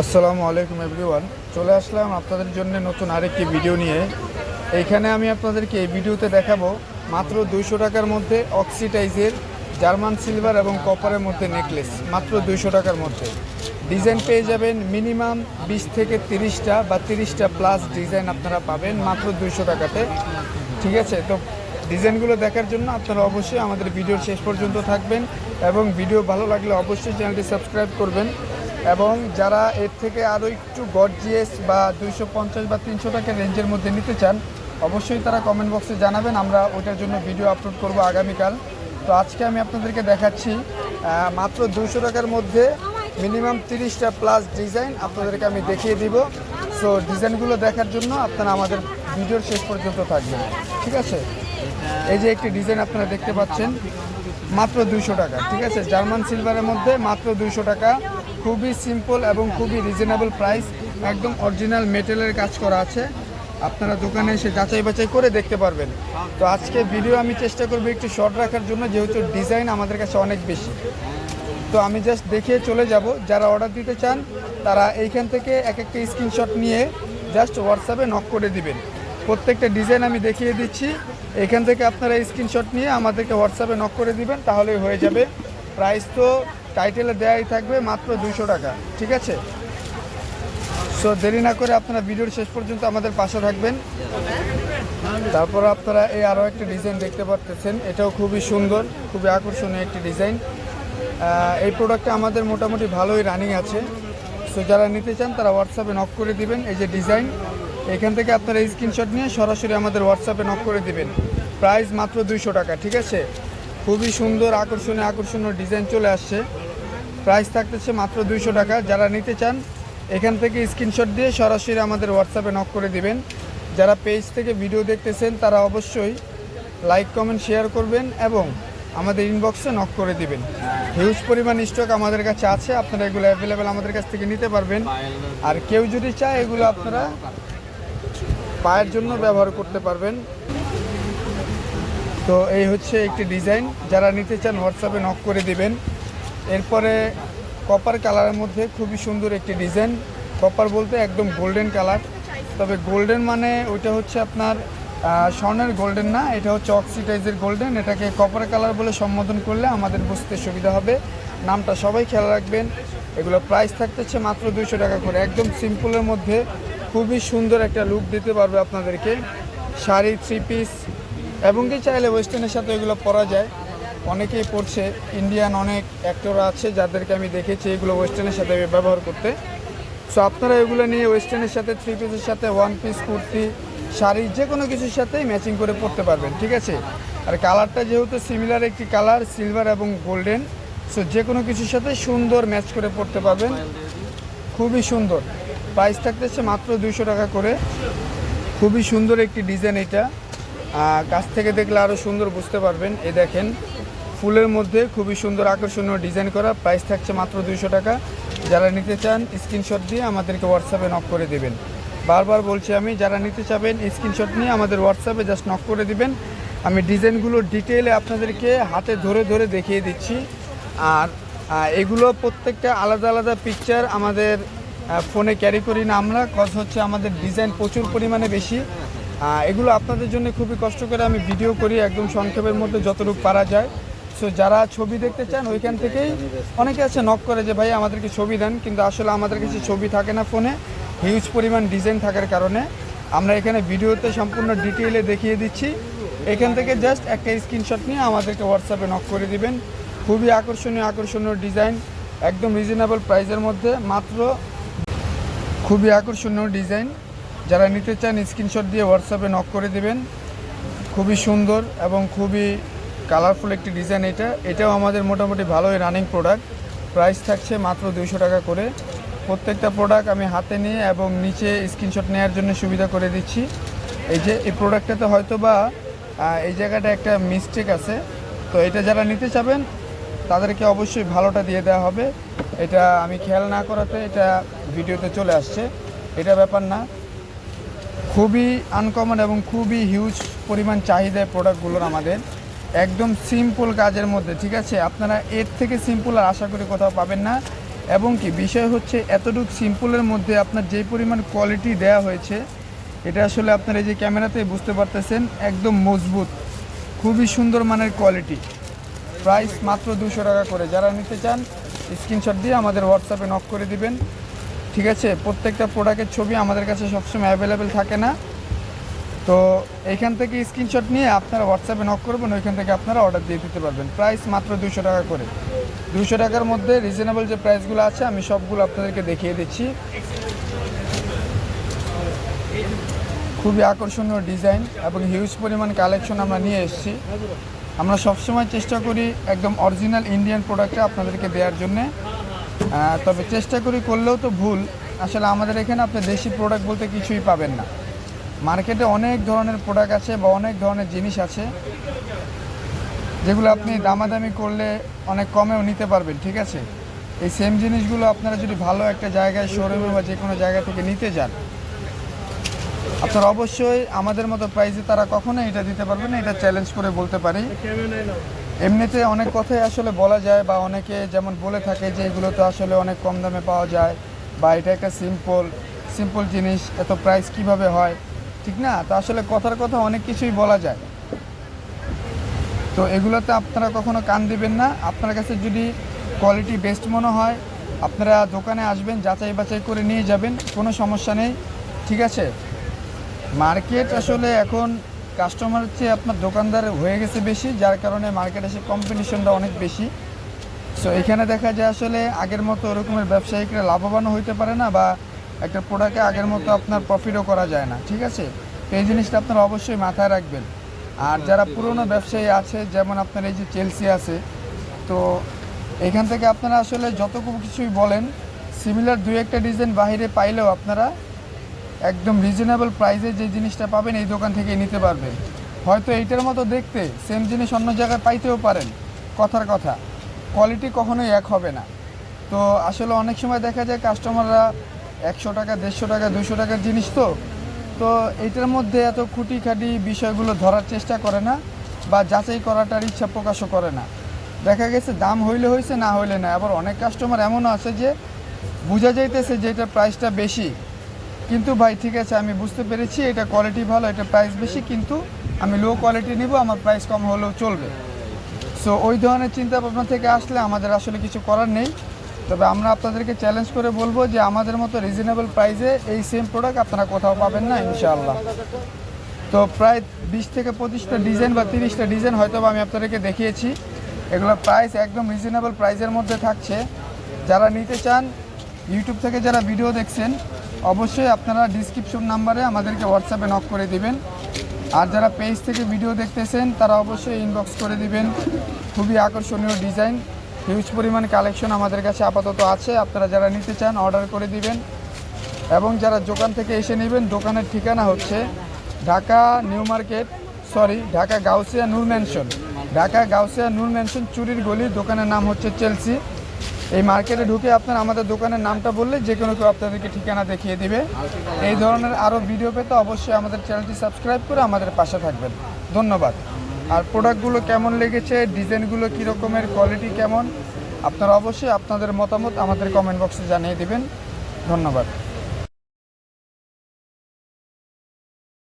আসসালামু আলাইকুম এভরিওয়ান। চলে আসলাম আপনাদের জন্য নতুন আরেকটি ভিডিও নিয়ে। এইখানে আমি আপনাদেরকে এই ভিডিওতে দেখাবো মাত্র দুইশো টাকার মধ্যে অক্সিটাইজের জার্মান সিলভার এবং কপারের মধ্যে নেকলেস। মাত্র দুইশো টাকার মধ্যে। ডিজাইন পেয়ে যাবেন মিনিমাম বিশ থেকে তিরিশটা বা তিরিশটা প্লাস ডিজাইন আপনারা পাবেন মাত্র দুইশো টাকাতে। ঠিক আছে? তো ডিজাইনগুলো দেখার জন্য আপনারা অবশ্যই আমাদের ভিডিওর শেষ পর্যন্ত থাকবেন এবং ভিডিও ভালো লাগলে অবশ্যই চ্যানেলটি সাবস্ক্রাইব করবেন। এবং যারা এর থেকে আরও একটু গর্জিয়াস বা দুইশো পঞ্চাশ বা তিনশো টাকার রেঞ্জের মধ্যে নিতে চান, অবশ্যই তারা কমেন্ট বক্সে জানাবেন। আমরা ওইটার জন্য ভিডিও আপলোড করব আগামীকাল। তো আজকে আমি আপনাদেরকে দেখাচ্ছি মাত্র দুশো টাকার মধ্যে মিনিমাম তিরিশটা প্লাস ডিজাইন আপনাদেরকে আমি দেখিয়ে দিব। সো ডিজাইনগুলো দেখার জন্য আপনারা আমাদের ভিডিওর শেষ পর্যন্ত থাকবেন। ঠিক আছে? এই যে একটি ডিজাইন আপনারা দেখতে পাচ্ছেন, মাত্র দুইশো টাকা। ঠিক আছে? জার্মান সিলভারের মধ্যে মাত্র দুইশো টাকা। খুবই সিম্পল এবং খুবই রিজনেবল প্রাইস একদম অরিজিনাল মেটেলের কাজ করা আছে। আপনারা দোকানে এসে যাচাই বাছাই করে দেখতে পারবেন। তো আজকে ভিডিও আমি চেষ্টা করব একটু শর্ট রাখার জন্য, যেহেতু ডিজাইন আমাদের কাছে অনেক বেশি। তো আমি জাস্ট দেখে চলে যাব। যারা অর্ডার দিতে চান, তারা এইখান থেকে এক একটা স্ক্রিনশট নিয়ে জাস্ট হোয়াটসঅ্যাপে নক করে দিবেন। প্রত্যেকটা ডিজাইন আমি দেখিয়ে দিচ্ছি। এখান থেকে আপনারা স্ক্রিনশট নিয়ে আমাদেরকে হোয়াটসঅ্যাপে নক করে দিবেন, তাহলেই হয়ে যাবে। প্রাইস তো টাইটেলে দেওয়াই থাকবে মাত্র দুশো টাকা, ঠিক আছে? সো দেরি না করে আপনারা ভিডিওর শেষ পর্যন্ত আমাদের পাশে থাকবেন। তারপর আপনারা এই আরও একটা ডিজাইন দেখতে পাচ্ছেন এটাও খুবই সুন্দর, খুবই আকর্ষণীয় একটি ডিজাইন। এই প্রোডাক্টটা আমাদের মোটামুটি ভালোই রানিং আছে। সো যারা নিতে চান তারা হোয়াটসঅ্যাপে নক করে দিবেন এই যে ডিজাইন। এখান থেকে আপনারা স্ক্রিনশট নিয়ে সরাসরি আমাদের হোয়াটসঅ্যাপে নক করে দিবেন। প্রাইস মাত্র দুইশো টাকা, ঠিক আছে? খুবই সুন্দর, আকর্ষণীয় আকর্ষণীয় ডিজাইন চলে আসছে। প্রাইস থাকতেছে মাত্র দুইশো টাকা। যারা নিতে চান, এখান থেকে স্ক্রিনশট দিয়ে সরাসরি আমাদের হোয়াটসঅ্যাপে নক করে দিবেন। যারা পেজ থেকে ভিডিও দেখতেছেন, তারা অবশ্যই লাইক কমেন্ট শেয়ার করবেন এবং আমাদের ইনবক্সে নক করে দিবেন। হিউজ পরিমাণ স্টক আমাদের কাছে আছে, আপনারা এগুলো অ্যাভেলেবেল আমাদের কাছ থেকে নিতে পারবেন। আর কেউ যদি চায়, এগুলো আপনারা পায়ের জন্য ব্যবহার করতে পারবেন। তো এই হচ্ছে একটি ডিজাইন। যারা নিতে চান হোয়াটসঅ্যাপে নক করে দিবেন। এরপরে কপার কালারের মধ্যে খুবই সুন্দর একটি ডিজাইন। কপার বলতে একদম গোল্ডেন কালার তবে গোল্ডেন মানে ওইটা হচ্ছে আপনার স্বর্ণের গোল্ডেন না, এটা হচ্ছে অক্সিডাইজের গোল্ডেন এটাকে কপার কালার বলে সম্বোধন করলে আমাদের বুঝতে সুবিধা হবে। নামটা সবাই খেয়াল রাখবেন। এগুলো প্রাইস থাকতেছে মাত্র দুইশো টাকা করে। একদম সিম্পলের মধ্যে খুবই সুন্দর একটা লুক দিতে পারবে আপনাদেরকে। শাড়ি থ্রি পিস এবং কি চাইলে ওয়েস্টার্নের সাথে এগুলো পরা যায়। অনেকেই পড়ছে ইন্ডিয়ান অনেক অ্যাক্টররা আছে যাদেরকে আমি দেখেছি এগুলো ওয়েস্টার্নের সাথে ব্যবহার করতে। সো আপনারা এগুলো নিয়ে ওয়েস্টার্নের সাথে থ্রি পিসের সাথে ওয়ান পিস কুর্তি, শাড়ি, যে কোনো কিছুর সাথেই ম্যাচিং করে পরতে পারবেন, ঠিক আছে? আর কালারটা যেহেতু সিমিলার একটি কালার সিলভার এবং গোল্ডেন সো যে কোনো কিছুর সাথে সুন্দর ম্যাচ করে পরতে পারবেন। খুবই সুন্দর। প্রাইস থাকতেছে মাত্র দুইশো টাকা করে। খুবই সুন্দর একটি ডিজাইন এটা। কাছ থেকে দেখলে আরও সুন্দর বুঝতে পারবেন। এ দেখেন, ফুলের মধ্যে খুবই সুন্দর আকর্ষণীয় ডিজাইন করা। প্রাইস থাকছে মাত্র দুইশো টাকা। যারা নিতে চান, স্ক্রিনশট দিয়ে আমাদেরকে হোয়াটসঅ্যাপে নক করে দিবেন। বারবার বলছি আমি, যারা নিতে চাবেন, স্ক্রিনশট নিয়ে আমাদের হোয়াটসঅ্যাপে জাস্ট নক করে দিবেন। আমি ডিজাইনগুলো ডিটেলে আপনাদেরকে হাতে ধরে ধরে দেখিয়ে দিচ্ছি। আর এগুলো প্রত্যেকটা আলাদা আলাদা পিকচার আমাদের ফোনে ক্যারি করি না আমরা। কজ হচ্ছে আমাদের ডিজাইন প্রচুর পরিমাণে বেশি। এগুলো আপনাদের জন্য খুবই কষ্ট করে আমি ভিডিও করি, একদম সংক্ষেপের মধ্যে যতটুকু পারা যায়। সো যারা ছবি দেখতে চান, ওইখান থেকেই অনেকে আছে নক করে যে, ভাই, আমাদেরকে ছবি দেন। কিন্তু আসলে আমাদের কাছে ছবি থাকে না ফোনে হিউজ পরিমাণ ডিজাইন থাকার কারণে। আমরা এখানে ভিডিওতে সম্পূর্ণ ডিটেইলে দেখিয়ে দিচ্ছি। এখান থেকে জাস্ট একটা স্ক্রিনশট নিয়ে আমাদেরকে হোয়াটসঅ্যাপে নক করে দিবেন। খুবই আকর্ষণীয় আকর্ষণীয় ডিজাইন একদম রিজনেবল প্রাইসের মধ্যে, মাত্র খুবই আকর্ষণীয় ডিজাইন যারা নিতে চান স্ক্রিনশট দিয়ে হোয়াটসঅ্যাপে নক করে দেবেন। খুবই সুন্দর এবং খুবই কালারফুল একটি ডিজাইন এটা। এটাও আমাদের মোটামুটি ভালোই রানিং প্রোডাক্ট প্রাইস থাকছে মাত্র দুইশো টাকা করে। প্রত্যেকটা প্রোডাক্ট আমি হাতে নিয়ে এবং নিচে স্ক্রিনশট নেওয়ার জন্য সুবিধা করে দিচ্ছি। এই যে, এই প্রোডাক্টটাতে হয়তো বা এই জায়গাটা একটা মিস্টেক আছে। তো এটা যারা নিতে চাবেন, তাদেরকে অবশ্যই ভালোটা দিয়ে দেওয়া হবে। এটা আমি খেয়াল না করাতে এটা ভিডিওতে চলে আসছে। এটা ব্যাপার না। খুবই আনকমন এবং খুবই হিউজ পরিমাণ চাহিদা প্রোডাক্টগুলোর আমাদের। একদম সিম্পল কাজের মধ্যে, ঠিক আছে? আপনারা এর থেকে সিম্পল আর আশা করি কোথাও পাবেন না। এবং কি, বিষয় হচ্ছে এতটুকু সিম্পলের মধ্যে আপনার যে পরিমাণ কোয়ালিটি দেওয়া হয়েছে, এটা আসলে আপনার এই যে ক্যামেরাতে বুঝতে পারতেছেন, একদম মজবুত, খুবই সুন্দর মানের কোয়ালিটি প্রাইস মাত্র দুশো টাকা করে। যারা নিতে চান স্ক্রিনশট দিয়ে আমাদের হোয়াটসঅ্যাপে নক করে দিবেন। ঠিক আছে? প্রত্যেকটা প্রোডাক্টের ছবি আমাদের কাছে সবসময় অ্যাভেলেবেল থাকে না। তো এইখান থেকে স্ক্রিনশট নিয়ে আপনারা হোয়াটসঅ্যাপে নক করবেন ওইখান থেকে আপনারা অর্ডার দিয়ে দিতে পারবেন। প্রাইস মাত্র দুশো টাকা করে। দুশো টাকার মধ্যে রিজনেবল যে প্রাইসগুলো আছে, আমি সবগুলো আপনাদেরকে দেখিয়ে দিচ্ছি। খুবই আকর্ষণীয় ডিজাইন এবং হিউজ পরিমাণ কালেকশন আমরা নিয়ে এসেছি। আমরা সবসময় চেষ্টা করি একদম অরিজিনাল ইন্ডিয়ান প্রোডাক্টটা আপনাদেরকে দেওয়ার জন্যে। তবে চেষ্টা করি করলেও তো ভুল। আসলে আমাদের এখানে আপনি দেশি প্রোডাক্ট বলতে কিছুই পাবেন না। মার্কেটে অনেক ধরনের প্রোডাক্ট আছে বা অনেক ধরনের জিনিস আছে, যেগুলো আপনি দামাদামি করলে অনেক কমেও নিতে পারবেন, ঠিক আছে? এই সেম জিনিসগুলো আপনারা যদি ভালো একটা জায়গায় শোরুমে বা যে কোনো জায়গা থেকে নিতে যান, আপনারা অবশ্যই আমাদের মতো প্রাইসে তারা কখনোই এটা দিতে পারবে না, এটা চ্যালেঞ্জ করে বলতে পারি। এমনিতে অনেক কথাই আসলে বলা যায় বা অনেকে যেমন বলে থাকে যে এগুলো তো আসলে অনেক কম দামে পাওয়া যায় বা এটা একটা সিম্পল সিম্পল জিনিস, এত প্রাইস কীভাবে হয়, ঠিক না? তো আসলে কথার কথা অনেক কিছুই বলা যায়। তো এগুলোতে আপনারা কখনো কান দিবেন না। আপনার কাছে যদি কোয়ালিটি বেস্ট মনে হয়, আপনারা দোকানে আসবেন, যাচাই বাছাই করে নিয়ে যাবেন, কোনো সমস্যা নেই, ঠিক আছে? মার্কেট আসলে এখন কাস্টমার হচ্ছে আপনার দোকানদার হয়ে গেছে বেশি, যার কারণে মার্কেটে এসে কম্পিটিশনটা অনেক বেশি। সো এখানে দেখা যায় আসলে আগের মতো ওরকমের ব্যবসায়িকরা লাভবানও হইতে পারে না বা একটা প্রোডাক্টে আগের মতো আপনার প্রফিটও করা যায় না, ঠিক আছে? তো এই জিনিসটা আপনারা অবশ্যই মাথায় রাখবেন। আর যারা পুরনো ব্যবসায়ী আছে, যেমন আপনার এই যে চেলসি আছে, তো এখান থেকে আপনারা আসলে যতটুকু কিছুই বলেন সিমিলার দু একটা ডিজাইন বাইরে পাইলেও আপনারা একদম রিজনেবল প্রাইসে যে জিনিসটা পাবেন এই দোকান থেকে নিতে পারবেন। হয়তো এইটার মতো দেখতে সেম জিনিস অন্য জায়গায় পাইতেও পারেন। কথার কথা কোয়ালিটি কখনোই এক হবে না। তো আসলে অনেক সময় দেখা যায় কাস্টমাররা একশো টাকা, দেড়শো টাকা দুশো টাকার জিনিস তো। তো এইটার মধ্যে এত খুঁটিখাটি বিষয়গুলো ধরার চেষ্টা করে না বা যাচাই করাটার ইচ্ছা প্রকাশও করে না। দেখা গেছে দাম হইলে হয়েছে না হইলে না। আবার অনেক কাস্টমার এমনও আছে যে, বোঝা যাইতেছে যে এটার প্রাইসটা বেশি। কিন্তু ভাই, ঠিক আছে, আমি বুঝতে পেরেছি এটা কোয়ালিটি ভালো, এটা প্রাইস বেশি, কিন্তু আমি লো কোয়ালিটি নিব, আমার প্রাইস কম হলেও চলবে। সো ওই ধরনের চিন্তা ভাবনা থেকে আসলে আমাদের আসলে কিছু করার নেই। তবে আমরা আপনাদেরকে চ্যালেঞ্জ করে বলব যে আমাদের মতো রিজনেবল প্রাইসে এই সেম প্রোডাক্ট আপনারা কোথাও পাবেন না, ইনশাআল্লাহ। তো প্রায় বিশ থেকে পঁচিশটা ডিজাইন বা তিরিশটা ডিজাইন হয়তো আমি আপনাদেরকে দেখিয়েছি। এগুলোর প্রাইস একদম রিজনেবল প্রাইসের মধ্যে থাকছে। যারা নিতে চান ইউটিউব থেকে যারা ভিডিও দেখছেন অবশ্যই আপনারা ডিসক্রিপশন নাম্বারে আমাদেরকে হোয়াটসঅ্যাপে নক করে দিবেন। আর যারা পেজ থেকে ভিডিও দেখতেছেন, তারা অবশ্যই ইনবক্স করে দিবেন। খুবই আকর্ষণীয় ডিজাইন হিউজ পরিমাণ কালেকশন আমাদের কাছে আপাতত আছে। আপনারা যারা নিতে চান অর্ডার করে দিবেন। এবং যারা দোকান থেকে এসে নেবেন, দোকানের ঠিকানা হচ্ছে Dhaka new market sorry Dhaka Gausia Noor mansion Dhaka Gausia Noor mansion চুরির গলি, দোকানের নাম হচ্ছে চেলসি এই মার্কেটে ঢুকে আপনার আমাদের দোকানের নামটা বললে যে কোনো কেউ আপনাদেরকে ঠিকানা দেখিয়ে দিবে। এই ধরনের আরও ভিডিও পেতে অবশ্যই আমাদের চ্যানেলটি সাবস্ক্রাইব করে আমাদের পাশে থাকবেন। ধন্যবাদ। আর প্রোডাক্টগুলো কেমন লেগেছে, ডিজাইনগুলো কীরকমের, কোয়ালিটি কেমন, আপনারা অবশ্যই আপনাদের মতামত আমাদের কমেন্ট বক্সে জানিয়ে দেবেন। ধন্যবাদ।